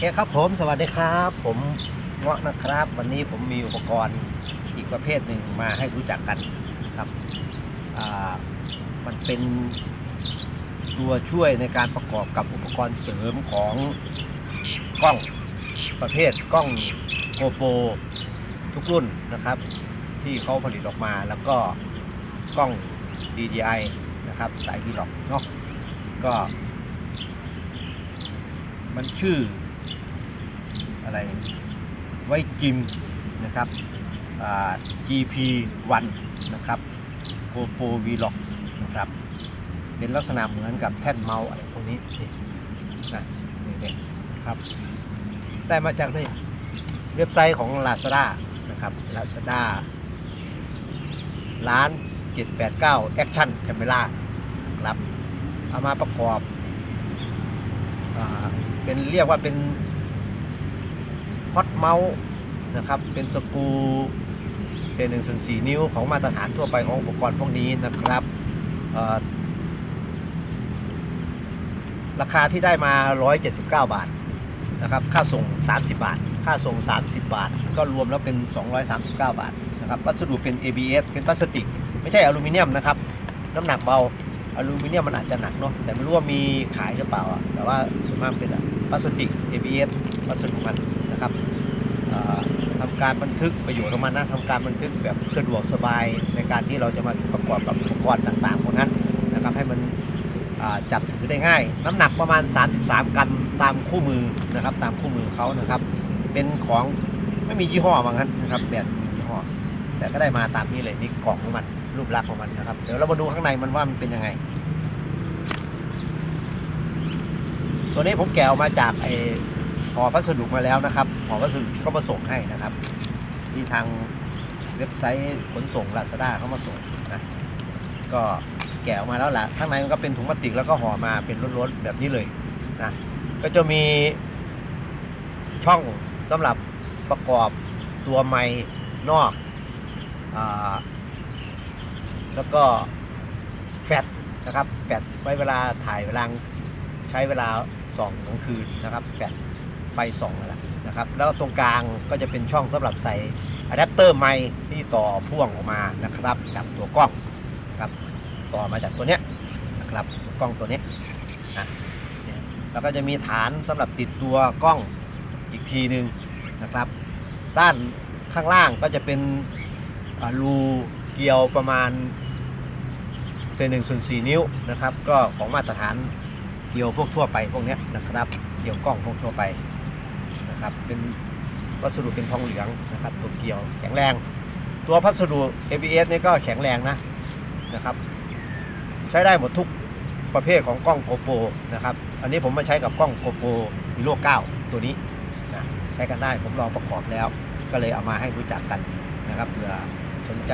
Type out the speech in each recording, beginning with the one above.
เคครับผมสวัสดีครับ ผมเงาะนะครับ วันนี้ผมมีอุปกรณ์อีกประเภทหนึ่งมาให้รู้จักกันครับมันเป็นตัวช่วยในการประกอบกับอุปกรณ์เสริมของกล้องประเภทกล้องโกโปรทุกรุ่นนะครับ ที่เขาผลิตออกมาแล้วก็กล้อง DJI นะครับสายวีล็อกเนาะก็มันชื่อ อะไรไว้จิมนะครับ GP1 นะครับ GoPro Vlog นะครับ เป็นลักษณะเหมือนกับแท่นเมาส์อะไรพวกนี้นี่นะนี่ครับ ได้มาจากในเว็บไซต์ของ Lazada นะครับ Lazada ร้าน 789 Action Camera ครับ เอามาประกอบอเป็นเรียกว่าเป็น ฮอตเมาส์นะครับเป็นสกูเศษหนึ่งส่วนสี่นิ้วของมาตรฐานทั่วไปของอุปกรณ์พวกนี้นะครับราคาที่ได้มา 179 บาทนะครับค่าส่ง 30 บาท ค่าส่ง 30 บาท ก็รวมแล้วเป็น 239 บาทนะครับวัสดุเป็น ABS เป็นพลาสติก ไม่ใช่อลูมิเนียมนะครับ น้ำหนักเบาอลูมิเนียมมันอาจจะหนักเนาะแต่ไม่รู้ว่ามีขายหรือเปล่าอะแต่ว่าส่วนมากเป็นพลาสติก ABS วัสดุมัน นะครับเอ่อทำการบันทึกประโยชน์ของมันนะทำการบันทึกแบบสะดวกสบายในการที่เราจะมาประกอบกับอุปกรณ์ต่างๆพวกนั้นนะครับให้มันจับถือได้ง่าย น้ำหนักประมาณ 33 กรัมตามคู่มือนะครับตามคู่มือเขานะครับ เป็นของไม่มียี่ห้อว่างั้นนะครับแบบไม่มียี่ห้อแต่ก็ได้มาตามนี้เลยนี่กล่องของมันรูปลักษณ์ของมันนะครับเดี๋ยวเรามาดูข้างในมันว่ามันเป็นยังไง ตัวนี้ผมแกะออกมาจากไอ ห่อพัสดุมาแล้วนะครับห่อพัสดุเขามาส่งให้นะครับ ที่ทางเว็บไซต์ขนส่ง Lazada เขามาส่งนะก็แกะออกมาแล้วแหละข้างในมันก็เป็นถุงพลาสติกแล้วก็ห่อมาเป็นล้วนๆแบบนี้เลยนะก็จะมีช่องสำหรับประกอบตัวไม้นอกอแล้วก็แฟตนะครับแฟตไว้เวลาถ่ายเวลาใช้เวลาส่องกลางคืนนะครับแฟลชไฟส่องนั่นแหละนะครับแล้วตรงกลางก็จะเป็นช่องสำหรับใส่อะแดปเตอร์ไมค์ที่ต่อพ่วงออกมานะครับจากตัวกล้องครับต่อมาจากตัวเนี้ยนะครับกล้องตัวนี้นะแล้วก็จะมีฐานสำหรับติดตัวกล้องอีกทีหนึ่งนะครับ ด้านข้างล่างก็จะเป็นรูเกลียวประมาณเซนหนึ่งส่วนสี่นิ้วนะครับ ก็ของมาตรฐานเกี่ยวพวกทั่วไปพวกเนี้ยนะครับ เกี่ยวกล้องพวกทั่วไป นะครับ เป็นวัสดุเป็นทองเหลืองนะครับตัวเกี่ยวแข็งแรง ตัวพัสดุ ABS นี่ก็แข็งแรงนะนะครับ ใช้ได้หมดทุกประเภทของกล้องโกโปรนะครับ อันนี้ผมมาใช้กับกล้องโกโปรฮีโร่9ตัวนี้นะใช้กันได้ผมลองประกอบแล้ว ก็เลยเอามาให้รู้จักกันนะครับเผื่อสนใจ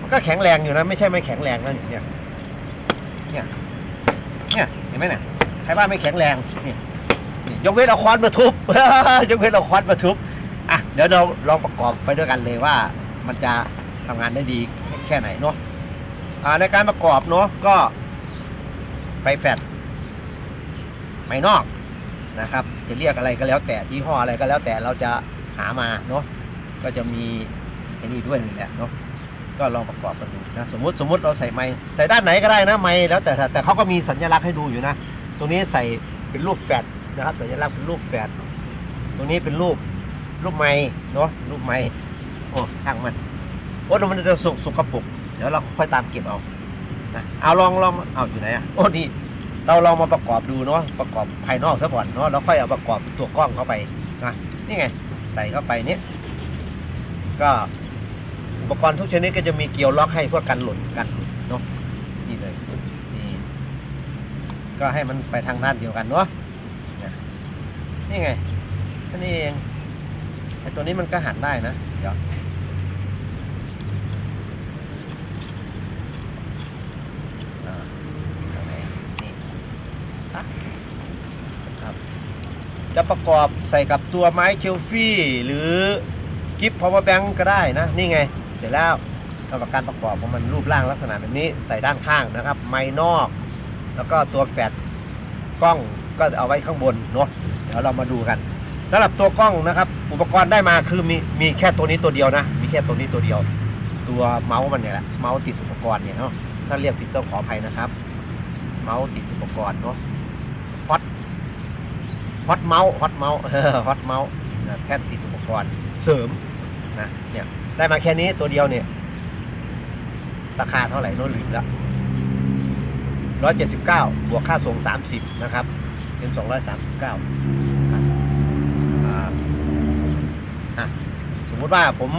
มันก็แข็งแรงอยู่นะ ไม่ใช่ไม่แข็งแรงนะเนี่ยเนี่ยเนี่ยเห็นไหมเนี่ยใครว่านไม่แข็งแรงนี่นี่ ยกเว้นเอาค้อนมาทุบ ยกเว้นเอาค้อนมาทุบอะเดี๋ยวเราลองประกอบไปด้วยกันเลยว่า มันจะทำงานได้ดีแค่ไหนเนาะอ่าในการประกอบเนาะก็ไฟแฟตไม่นอกนะครับ จะเรียกอะไรก็แล้วแต่ยี่ห้ออะไรก็แล้วแต่เราจะหามาเนาะก็จะมีไอ้นี่ด้วยนี่แหละเนาะก็ลองประกอบกันดูนะสมมติสมมติเราใส่ไม้ใส่ด้านไหนก็ได้นะไม้แล้วแต่แต่เขาก็มีสัญลักษณ์ให้ดูอยู่นะ ตรงนี้ใส่เป็นรูปแฟด นะครับสัญลักษณ์เป็นรูปแฟดตรงนี้เป็นรูปรูปไม้เนาะรูปไม้โอ้ช่างมันโอ้ดี๋ยวมันจะสุกสุกกระปุก เดี๋ยวเราค่อยตามเก็บเอานะเอาลองลองเอาอยู่ไหนอะโอ้นี่เราลองมาประกอบดูเนาะประกอบภายนอกซะก่อนเนาะแล้วค่อยเอาประกอบตัวกล้องเข้าไปนะนี่ไงใส่เข้าไปเนี้ยก็อุปกรณ์ทุกชนิดก็จะมีเกลียวล็อกให้เพื่อกันหล่นกันเนาะนี่เลยนี่ก็ให้มันไปทางด้านเดียวกันเนาะ นี่ไงแค่นี้เองไอ้ตัวนี้มันก็หันได้นะเดี๋ยวจะประกอบใส่กับตัวไม้เชลฟี่หรือกิฟต์พาวเวอร์แบงก็ได้นะ นี่ไง เสร็จแล้วสำหรับการประกอบของมันรูปร่างลักษณะแบบนี้ใส่ด้านข้างนะครับ ไม้นอก แล้วก็ตัวแฟลชกล้อง ก็เอาไว้ข้างบนเนาะเดี๋ยวเรามาดูกันสำหรับตัวกล้องนะครับ อุปกรณ์ได้มาคือมีมีแค่ตัวนี้ตัวเดียวนะ มีแค่ตัวนี้ตัวเดียว ตัวเมาส์มันเนี่ยแหละเมาส์ติดอุปกรณ์เนี่ยเนาะถ้าเรียกผิดต้องขออภัยนะครับ เมาส์ติดอุปกรณ์เนาะฮอตฮอตเมาส์ฮอตเมาส์ฮอตเมาส์แท่นติดอุปกรณ์เสริมนะเนี่ยได้มาแค่นี้ตัวเดียวเนี่ยราคาเท่าไหร่น้ตลืมแล้วร้อยเจ็ดสิบเก้าบวกค่าส่งสามสิบนะครับ เป็นสองร้อยสามสิบเก้าครับอ่าอะสมมุติว่าผม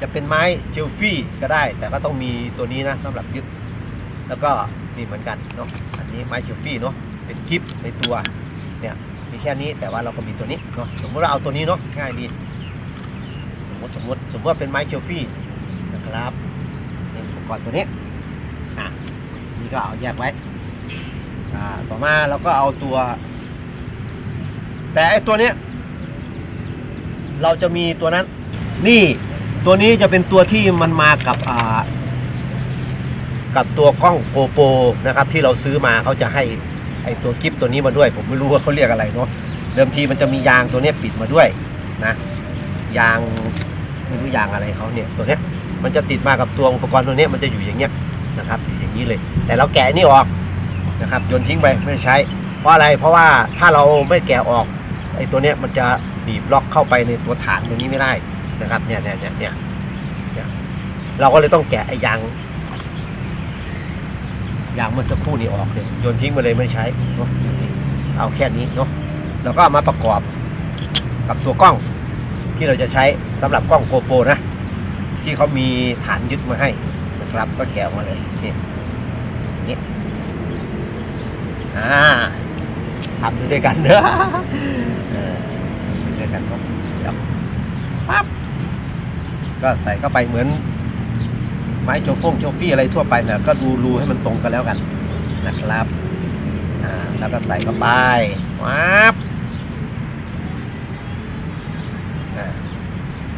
จะเป็นไม้เจลฟี่ก็ได้ แต่ก็ต้องมีตัวนี้นะสำหรับยึด แล้วก็นี่เหมือนกันเนาะอันนี้ไม้เจลฟี่เนาะเป็นกิฟในตัวเนี่ยมีแค่นี้แต่ว่าเราก็มีตัวนี้เนาะสมมติเราเอาตัวนี้เนาะง่ายดีสมมติสมมติสมมติว่าเป็นไม้เชลฟี่นะครับนี่อุปกรณ์ตัวนี้อะนี่ก็เอาแยกไว้ อ่าต่อมาเราก็เอาตัว แต่ไอตัวเนี้ยเราจะมีตัวนั้น นี่ตัวนี้จะเป็นตัวที่มันมากับอ่ากับตัวกล้องโกโปรนะครับ ที่เราซื้อมาเขาจะให้ไอตัวกิฟตัวนี้มาด้วย ผมไม่รู้ว่าเขาเรียกอะไรเนาะเดิมทีมันจะมียางตัวเนี้ยปิดมาด้วยนะยางไม่รู้ยางอะไรเขาเนี่ยตัวเนี้ยมันจะติดมากับตัวอุปกรณ์ตัวเนี้ยมันจะอยู่อย่างเงี้ยนะครับอยู่อย่างนี้เลย แต่เราแกะนี่ออก นะครับโยนทิ้งไปไม่ได้ใช้ เพราะอะไรเพราะว่าถ้าเราไม่แกะออกไอ้ตัวเนี้ยมันจะบีบล็อกเข้าไปในตัวฐานตัวนี้ไม่ได้นะครับเนี่ยเนี่ยเนี่ยเนี่ยเราก็เลยต้องแกะไอ้ยางยางเมื่อสักครู่นี้ออกเนี่ยโยนทิ้งไปเลยไม่ใช้เนาะเอาแค่นี้เนาะแล้วก็มาประกอบกับตัวกล้องที่เราจะใช้สำหรับกล้องโกโปรนะ ที่เขามีฐานยึดมาให้นะครับก็แกะมาเลยนี่ อ่าทำด้วยกันเด้อด้วยกันเนาะเดี๋ยวปั๊บก็ใส่เข้าไปเหมือน ไม้โจฟงโจฟี่อะไรทั่วไปนะก็ดูรูให้มันตรงกันแล้วกันนะครับอ่าแล้วก็ใส่เข้าไปปั๊บ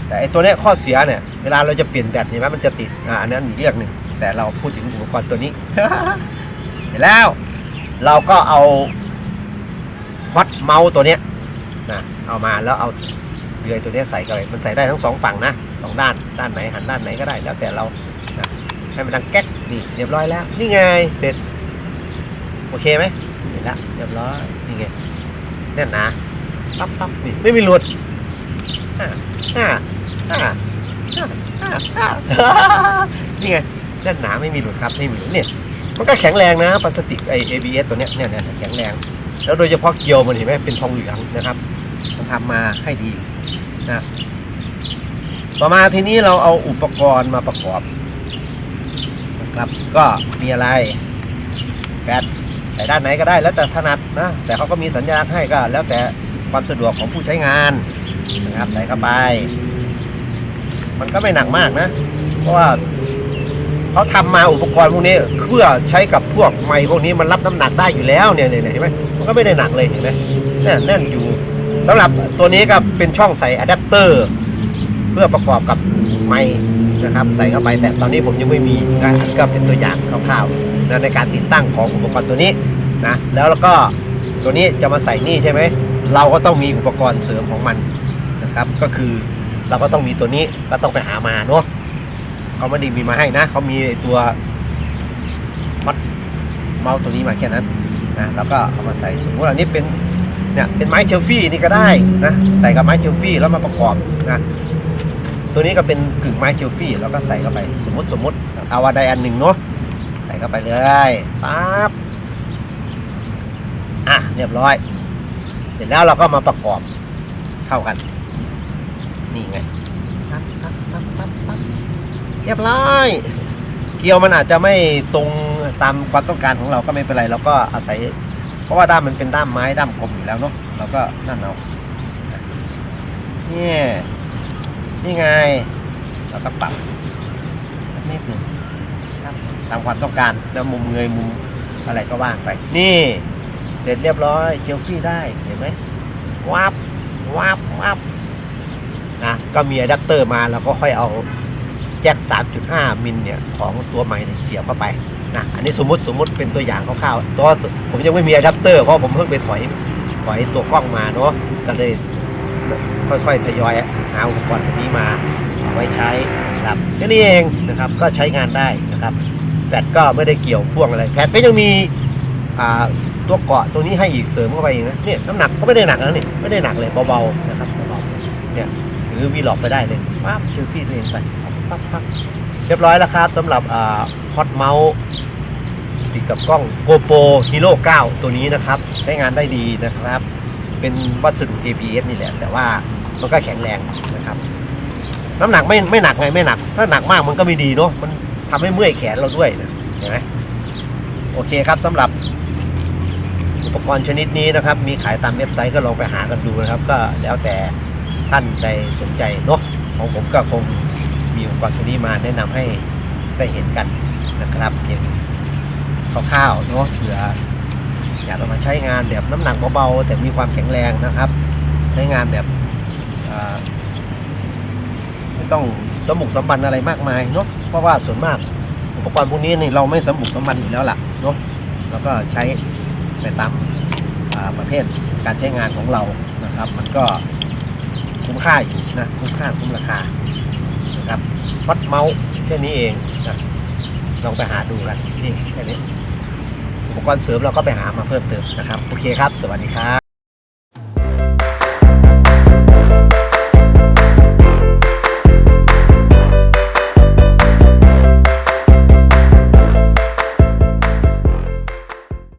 แต่ไอตัวนี้ข้อเสียเนี่ยเวลาเราจะเปลี่ยนแบตเห็นไหมมันจะติดอ่าอันนั้นอีกเรื่องหนึ่งแต่เราพูดถึงอุปกรณ์ตัวนี้เสร็จแล้ว เราก็เอาฮอตเมาส์ตัวเนี้ยนะเอามาแล้วเอาเลื่อยตัวเนี้ยใส่เข้าไปมันใส่ได้ทั้งสองฝั่งนะสองด้านด้านไหนหันด้านไหนก็ได้แล้วแต่เรานะให้มันดังแก๊กนี่เรียบร้อยแล้ว นี่ไงเสร็จ โอเคไหมเสร็จแล้วเรียบร้อยนี่ไงแน่นหนาปั๊บปั๊บนี่ไม่มีหลุดนี่ไงแน่นหนาไม่มีหลุดครับไม่มีหลุดเนี่ย มันก็แข็งแรงนะพลาสติกไอ ABS ตัวเนี้ยเนี่ยเนี่ยแข็งแรง แล้วโดยเฉพาะเกลียวมันเห็นไหมเป็นทองเหลืองนะครับมันทำมาให้ดีนะต่อมาทีนี้เราเอาอุปกรณ์มาประกอบนะครับ ก็มีอะไรแบตใส่ด้านไหนก็ได้แล้วแต่ถนัดนะแต่เขาก็มีสัญญาณให้ก็ แล้วแต่ความสะดวกของผู้ใช้งานนะครับใส่เข้าไป มันก็ไม่หนักมากนะ เพราะว่า เขาทำมาอุปกรณ์พวกนี้เพื่อใช้กับพวกไม้พวกนี้มันรับน้ำหนักได้อยู่แล้วเนี่ยเนี่ยเห็นไหมมันก็ไม่ได้หนักเลยเห็นไหมแน่นแน่นอยู่สำหรับตัวนี้ก็เป็นช่องใส่อะแดปเตอร์เพื่อประกอบกับไม้นะครับ ใส่เข้าไปแต่ตอนนี้ผมยังไม่มีนะอันก็เป็นตัวอย่างคร่าวๆนะในการติดตั้งของอุปกรณ์ตัวนี้นะแล้วแล้วก็ตัวนี้จะมาใส่นี่ใช่ไหมเราก็ต้องมีอุปกรณ์เสริมของมันนะครับ ก็คือเราก็ต้องมีตัวนี้ก็ต้องไปหามาเนาะ เขาไม่ได้มีมาให้นะเขามีตัวมัดเมาส์ตัวนี้มาแค่นั้นนะแล้วก็เอามาใส่สมมติอันนี้เป็นเนี่ยเป็นไม้เชลฟี่นี่ก็ได้นะใส่กับไม้เชลฟี่แล้วมาประกอบนะตัวนี้ก็เป็นกึ่งไม้เชลฟี่แล้วก็ใส่เข้าไปสมมติสมมติเอาอันใดอันหนึ่งเนาะใส่เข้าไปเลยปั๊บอะเรียบร้อย เสร็จแล้วเราก็มาประกอบเข้ากัน นี่ไงปั๊บปั๊บปั๊บปั๊บปั๊บ เรียบร้อย เกลียวมันอาจจะไม่ตรงตามความต้องการของเราก็ไม่เป็นไรเราก็อาศัย เพราะว่าด้ามมันเป็นด้ามไม้ด้ามกลมอยู่แล้วเนาะเราก็นั่นเอาเนี่ยนี่ไงเราก็ปรับนิดหนึ่งตามความต้องการแล้วมุมเงยมุมอะไรก็ว่างไป นี่ เสร็จเรียบร้อยเชลฟี่ได้เห็นไหมวับวับวับนะก็มีอะแดปเตอร์มาแล้วก็ค่อยเอา แจ็ค 3.5 มิลเนี่ยของตัวใหม่เสียบเข้าไปนะอันนี้สมมติสมมติเป็นตัวอย่างคร่าวๆตัวผมยังไม่มีอะแดปเตอร์เพราะผมเพิ่งไปถอยถอยตัวกล้องมาเนาะก็เลยค่อยๆทยอยหาอุปกรณ์พวนี้มาไว้ใช้ครับแค่นี้เองนะครับก็ใช้งานได้นะครับแฟลตก็ไม่ได้เกี่ยวพ่วงอะไรแฟลตก็ยังมีตัวเกาะตัวนี้ให้อีกเสริมเข้าไปอีกนะเนี่ยน้ำหนักก็ไม่ได้หนักนะนี่ไม่ได้หนักเลยเบาๆนะครับเบาๆเนี่ยถือวีล็อกไปได้เลยปั๊บเชลฟี่ตัวเองไป ปั๊บปั๊บเรียบร้อยแล้วครับสำหรับอ่าฮอตเมาส์ติดกับกล้อง GoPro Hero 9 ตัวนี้นะครับใช้งานได้ดีนะครับ เป็นวัสดุ ABS นี่แหละ แต่ว่ามันก็แข็งแรงนะครับ น้ำหนักไม่ไม่หนักไงไม่หนัก ถ้าหนักมากมันก็ไม่ดีเนาะมันทำให้เมื่อยแขนเราด้วยนะเห็นไหมโอเคครับสำหรับอุปกรณ์ชนิดนี้นะครับ มีขายตามเว็บไซต์ก็ลองไปหากันดูนะครับ ก็แล้วแต่ท่านใดสนใจเนาะของผมก็คง มีอุปกรณ์ชนิดนี้มาแนะนำให้ได้เห็นกันนะครับเห็นคร่าวๆเนาะเผื่ออยากเอามาใช้งานแบบน้ำหนักเบาๆแต่มีความแข็งแรงนะครับ ใช้งานแบบไม่ต้องสมบุกสมบันอะไรมากมายเนาะเพราะว่าส่วนมากอุปกรณ์พวกนี้นี่เราไม่สมบุกสมบันอยู่แล้วล่ะเนาะแล้วก็ใช้ไปตามประเภทการใช้งานของเรานะครับ มันก็คุ้มค่าอยู่นะคุ้มค่าคุ้มราคา วัดเมาส์แค่นี้เองนะลองไปหาดูกันนี่แค่นี้อุปกรณ์เสริมเราก็ไปหามาเพิ่มเติมนะครับ โอเคครับ สวัสดีครับ